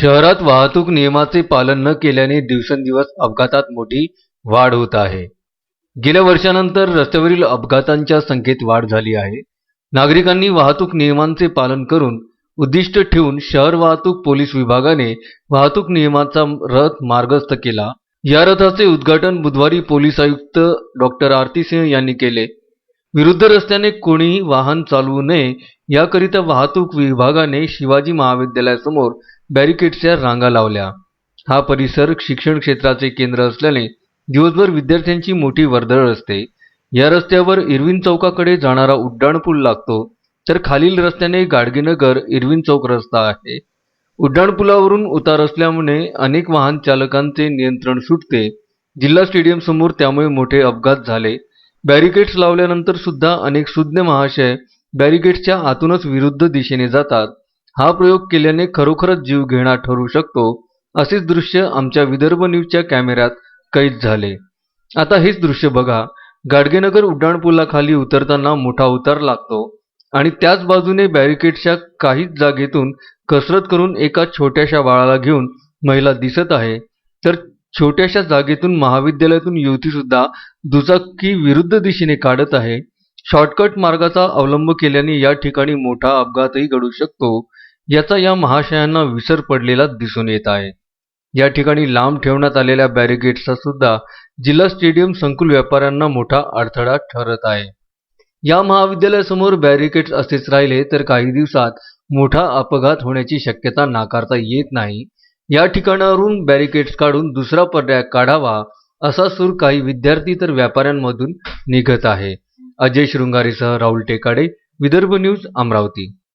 शहरात वाहतूक नियमाचे पालन न केल्याने दिवसेंदिवस अपघातात मोठी वाढ होत आहे. गेल्या वर्षानंतर रस्त्यावरील अपघातांच्या संख्येत वाढ झाली आहे. नागरिकांनी वाहतूक नियमांचे पालन करून उद्दिष्ट ठेवून शहर वाहतूक पोलीस विभागाने वाहतूक नियमाचा रथ मार्गस्थ केला. या रथाचे उद्घाटन बुधवारी पोलीस आयुक्त डॉक्टर आरती सिंह यांनी केले. विरुद्ध रस्त्याने कोणीही वाहन चालवू नये याकरिता वाहतूक विभागाने शिवाजी महाविद्यालयासमोर बॅरिकेड्सच्या रांगा लावल्या. हा परिसर शिक्षण क्षेत्राचे केंद्र असल्याने दिवसभर विद्यार्थ्यांची मोठी वर्दळ असते. या रस्त्यावर इरविन चौकाकडे जाणारा उड्डाणपूल लागतो तर खालील रस्त्याने गाडगेनगर इरविन चौक रस्ता आहे. उड्डाणपुलावरून उतार असल्यामुळे अनेक वाहन चालकांचे नियंत्रण सुटते. जिल्हा स्टेडियम समोर त्यामुळे मोठे अपघात झाले. बॅरिकेड्स लावल्यानंतर सुद्धा अनेक सुज्ञ महाशय बॅरिकेड्सच्या आतूनच विरुद्ध दिशेने जातात. हा प्रयोग केल्याने खरोखरच जीव घेणा ठरू शकतो असेच दृश्य आमच्या विदर्भ न्यूजच्या कॅमेऱ्यात कैद झाले. आता हेच दृश्य बघा. गाडगेनगर उड्डाणपुलाखाली उतरताना मोठा उतार लागतो आणि त्याच बाजूने बॅरिकेडच्या काहीच जागेतून कसरत करून एका छोट्याशा बाळाला घेऊन महिला दिसत आहे. तर छोट्याशा जागेतून महाविद्यालयातून युवती सुद्धा दुचाकी विरुद्ध दिशेने काढत आहे. शॉर्टकट मार्गाचा अवलंब केल्याने या ठिकाणी मोठा अपघातही घडू शकतो. याचा या महाशयांना विसर पडलेला दिसून येत आहे. या ठिकाणी लांब ठेवण्यात आलेल्या बॅरिकेड्सचा सुद्धा जिल्हा स्टेडियम संकुल व्यापाऱ्यांना मोठा अडथळा ठरत आहे. या महाविद्यालयासमोर बॅरिकेड्स असेच राहिले तर काही दिवसात मोठा अपघात होण्याची शक्यता नाकारता येत नाही. या ठिकाणावरून बॅरिकेड्स काढून दुसरा पर्याय काढावा असा सूर काही विद्यार्थी तर व्यापाऱ्यांमधून निघत आहे. अजय शृंगारेसह राहुल टेकाडे विदर्भ न्यूज अमरावती.